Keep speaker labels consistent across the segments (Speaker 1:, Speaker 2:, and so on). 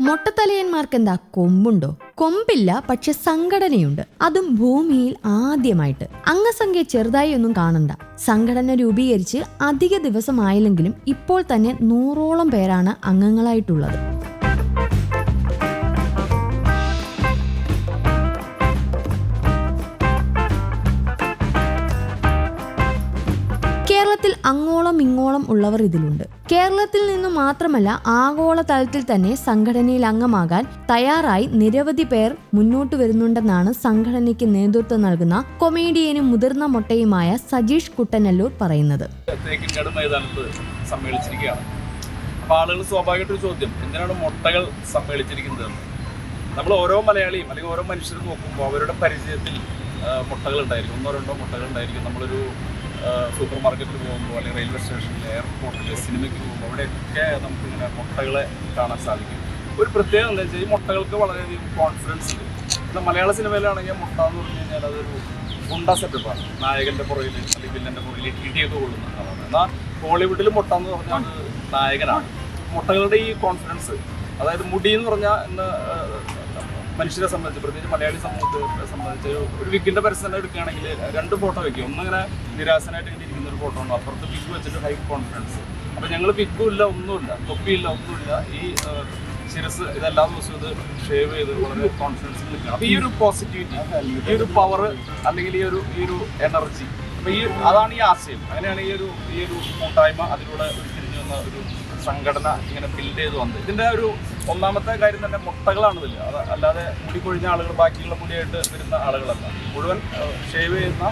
Speaker 1: മൊട്ടത്തലയന്മാർക്ക് എന്താ കൊമ്പുണ്ടോ? കൊമ്പില്ല പക്ഷെ സംഘടനയുണ്ട്. അതും ഭൂമിയിൽ ആദ്യമായിട്ട്. അംഗസംഖ്യ ചെറുതായി ഒന്നും കാണണ്ട. സംഘടന രൂപീകരിച്ച് അധിക ദിവസമായില്ലെങ്കിലും ഇപ്പോൾ തന്നെ നൂറോളം പേരാണ് അംഗങ്ങളായിട്ടുള്ളത്. അങ്ങോളം ഇങ്ങോളം ഉള്ളവർ ഇതിലുണ്ട്. കേരളത്തിൽ നിന്ന് മാത്രമല്ല ആഗോള തലത്തിൽ തന്നെ സംഘടനയിൽ അംഗമാകാൻ തയ്യാറായി നിരവധി പേർ മുന്നോട്ട് വരുന്നുണ്ടെന്നാണ് സംഘടനയ്ക്ക് നേതൃത്വം നൽകുന്ന കൊമേഡിയനും മുതിർന്ന മൊട്ടയുമായ സജീഷ് കുട്ടനല്ലൂർ പറയുന്നത്.
Speaker 2: സമ്മേളിച്ചിരിക്കുകയാണ്. അപ്പോൾ ആളുകൾ സ്വാഭാവികമായിട്ടൊരു ചോദ്യം എന്തിനാണ് മുട്ടകൾ സമ്മേളിച്ചിരിക്കുന്നത്? നമ്മൾ ഓരോ മലയാളിയും അല്ലെങ്കിൽ ഓരോ മനുഷ്യരും നോക്കുമ്പോൾ അവരുടെ പരിചയത്തിൽ മുട്ടകൾ ഉണ്ടായിരിക്കും. ഒന്നോ രണ്ടോ മുട്ടകൾ ഉണ്ടായിരിക്കും. നമ്മളൊരു സൂപ്പർ മാർക്കറ്റിൽ പോകുമ്പോൾ അല്ലെങ്കിൽ റെയിൽവേ സ്റ്റേഷനിൽ എയർപോർട്ടിൽ സിനിമയ്ക്ക് പോകുമ്പോൾ അവിടെയൊക്കെ നമുക്കിങ്ങനെ മുട്ടകളെ കാണാൻ സാധിക്കും. ഒരു പ്രത്യേകത എന്താ വെച്ചാൽ ഈ മുട്ടകൾക്ക് വളരെയധികം കോൺഫിഡൻസ് ഉണ്ട്. എന്നാൽ മലയാള സിനിമയിലാണെങ്കിൽ മുട്ട എന്ന് പറഞ്ഞു കഴിഞ്ഞാൽ അതൊരു ഗുണ്ട സെറ്റപ്പാണ് നായകന്റെ പുറകിൽ അല്ലെങ്കിൽ വില്ലന്റെ പുറകിൽ ഇടിയൊക്കെ കൊള്ളുന്ന ആളാണ്. എന്നാൽ ഹോളിവുഡിൽ മുട്ട എന്ന് പറഞ്ഞാൽ നായകനാണ്. മുട്ടകളുടെ ഈ കോൺഫിഡൻസ് അതായത് മുടി എന്ന് പറഞ്ഞാൽ ഇന്ന് മനുഷ്യരെ സംബന്ധിച്ച് പ്രത്യേകിച്ച് മലയാളി സമൂഹത്തെ സംബന്ധിച്ച് ഒരു- വിക്കിന്റെ പരസ്യം എടുക്കുകയാണെങ്കിൽ രണ്ട് ഫോട്ടോ വെക്കും. ഒന്നിങ്ങനെ നിരാശനായിട്ട് ഇങ്ങനെ ഇരിക്കുന്ന ഒരു ഫോട്ടോ ഉണ്ട്. അപ്പുറത്ത് പിക്ക് വെച്ചിട്ട് ഹൈ കോൺഫിഡൻസ് അപ്പൊ ഞങ്ങൾ പിക്കും ഇല്ല ഒന്നുമില്ല തൊപ്പിയില്ല ഒന്നുമില്ല. ഈ ശിരസ് ഇതെല്ലാ ദിവസവും ഇത് ഷേവ് ചെയ്ത് വളരെ കോൺഫിഡൻസ് നിൽക്കണം. അപ്പൊ ഈ ഒരു പോസിറ്റിവിറ്റി ഈ ഒരു പവർ അല്ലെങ്കിൽ ഈ ഒരു ഈ ഒരു എനർജി അപ്പൊ ഈ അതാണ് ഈ ആശയം. അങ്ങനെയാണ് ഈ ഒരു ഈ ഒരു കൂട്ടായ്മ അതിലൂടെ വന്ന ഒരു സംഘടന ഇങ്ങനെ ബിൽഡ് ചെയ്ത് വന്നത് ഇതിന്റെ ഒരു ഒന്നാമത്തെ കാര്യം തന്നെ മുട്ടകളാണ് ഇതിൽ അത് അല്ലാതെ മുടി കൊഴിഞ്ഞ ആളുകൾ ബാക്കിയുള്ള മുടിയായിട്ട് വരുന്ന ആളുകളല്ല. മുഴുവൻ ഷേവ് ചെയ്യുന്ന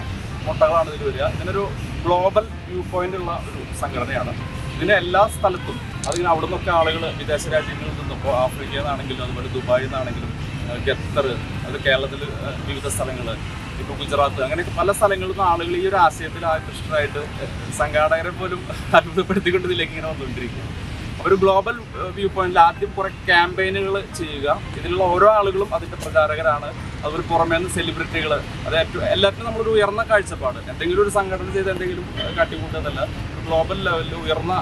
Speaker 2: മുട്ടകളാണ് ഇതിൽ വരിക. ഇതിനൊരു ഗ്ലോബൽ വ്യൂ പോയിന്റ് ഉള്ള ഒരു സംഘടനയാണ്. ഇതിന് എല്ലാ സ്ഥലത്തും അതിന് അവിടെ നിന്നൊക്കെ ആളുകൾ വിദേശ രാജ്യങ്ങളിൽ നിന്നും ഇപ്പോൾ ആഫ്രിക്കയിൽ നിന്നാണെങ്കിലും അതുപോലെ ദുബായിൽ നിന്നാണെങ്കിലും ഖത്തർ അത് കേരളത്തിൽ വിവിധ സ്ഥലങ്ങൾ ഇപ്പോൾ ഗുജറാത്ത്. അങ്ങനെ പല സ്ഥലങ്ങളിൽ നിന്ന് ആളുകൾ ഈ ഒരു ആശയത്തിൽ ആകൃഷ്ടരായിട്ട് സംഘാടകരെ പോലും അത്ഭുതപ്പെടുത്തിക്കൊണ്ട് ഇതിലേക്ക് ഇങ്ങനെ വന്നുകൊണ്ടിരിക്കുക ഒരു ഗ്ലോബൽ വ്യൂ പോയിന്റിൽ ആദ്യം കുറെ ക്യാമ്പയിനുകൾ ചെയ്യുക. ഇതിലുള്ള ഓരോ ആളുകളും അതിന്റെ പ്രചാരകരാണ്. അതുപോലെ പുറമേ നിന്ന് സെലിബ്രിറ്റികൾ അത് ഏറ്റവും എല്ലാത്തിനും നമ്മളൊരു ഉയർന്ന കാഴ്ചപ്പാട്. എന്തെങ്കിലും ഒരു സംഘടന ചെയ്ത് എന്തെങ്കിലും കാട്ടിക്കൂട്ടുന്നതല്ല ഗ്ലോബൽ ലെവലിൽ ഉയർന്ന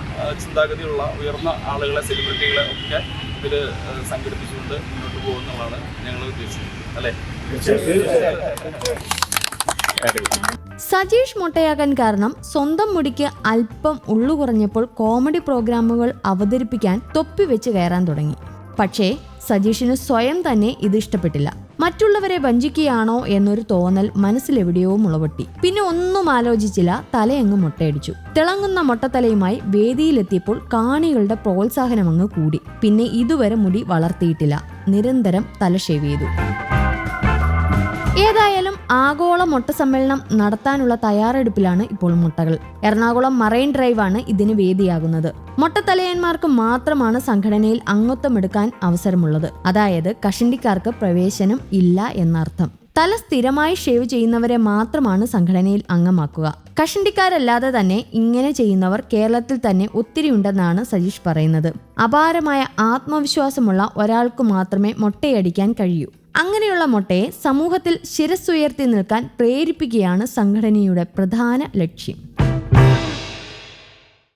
Speaker 2: ചിന്താഗതിയുള്ള ഉയർന്ന ആളുകളെ സെലിബ്രിറ്റികളെ ഒക്കെ ഇതിൽ സംഘടിപ്പിച്ചുകൊണ്ട് മുന്നോട്ട് പോകുന്നതാണ് ഞങ്ങൾ ഉദ്ദേശിക്കുന്നത് അല്ലേ?
Speaker 1: സജീഷ് മുട്ടയാകാൻ കാരണം സ്വന്തം മുടിക്ക് അല്പം ഉള്ളു കുറഞ്ഞപ്പോൾ കോമഡി പ്രോഗ്രാമുകൾ അവതരിപ്പിക്കാൻ തൊപ്പി വെച്ച് കയറാൻ തുടങ്ങി. പക്ഷേ സജീഷിന് സ്വയം തന്നെ ഇത് ഇഷ്ടപ്പെട്ടില്ല. മറ്റുള്ളവരെ വഞ്ചിക്കുകയാണോ എന്നൊരു തോന്നൽ മനസ്സിലെവിടെയോ മുളവട്ടി പിന്നെ ഒന്നും ആലോചിച്ചില്ല തലയങ്ങ് മുട്ടയടിച്ചു. തിളങ്ങുന്ന മൊട്ടത്തലയുമായി വേദിയിലെത്തിയപ്പോൾ കാണികളുടെ പ്രോത്സാഹനം അങ്ങ് കൂടി. പിന്നെ ഇതുവരെ മുടി വളർത്തിയിട്ടില്ല. നിരന്തരം തല ഷേവ് ചെയ്തു. ഏതായാലും ആഗോള മുട്ട സമ്മേളനം നടത്താനുള്ള തയ്യാറെടുപ്പിലാണ് ഇപ്പോൾ മുട്ടകൾ. എറണാകുളം മറൈൻ ഡ്രൈവാണ് ഇതിന് വേദിയാകുന്നത്. മൊട്ടത്തലയന്മാർക്ക് മാത്രമാണ് സംഘടനയിൽ അംഗത്വമെടുക്കാൻ അവസരമുള്ളത്. അതായത് കഷണ്ടിക്കാർക്ക് പ്രവേശനം ഇല്ല എന്നർത്ഥം. തല സ്ഥിരമായി ഷേവ് ചെയ്യുന്നവരെ മാത്രമാണ് സംഘടനയിൽ അംഗമാക്കുക. കഷണ്ടിക്കാരല്ലാതെ തന്നെ ഇങ്ങനെ ചെയ്യുന്നവർ കേരളത്തിൽ തന്നെ ഒത്തിരി ഉണ്ടെന്നാണ് സജീഷ് പറയുന്നത്. അപാരമായ ആത്മവിശ്വാസമുള്ള ഒരാൾക്ക് മാത്രമേ മൊട്ടയടിക്കാൻ കഴിയൂ. അങ്ങനെയുള്ള മൊട്ടയെ സമൂഹത്തിൽ ശിരസ്സുയർത്തി നിൽക്കാൻ പ്രേരിപ്പിക്കുകയാണ് സംഘടനയുടെ പ്രധാന ലക്ഷ്യം.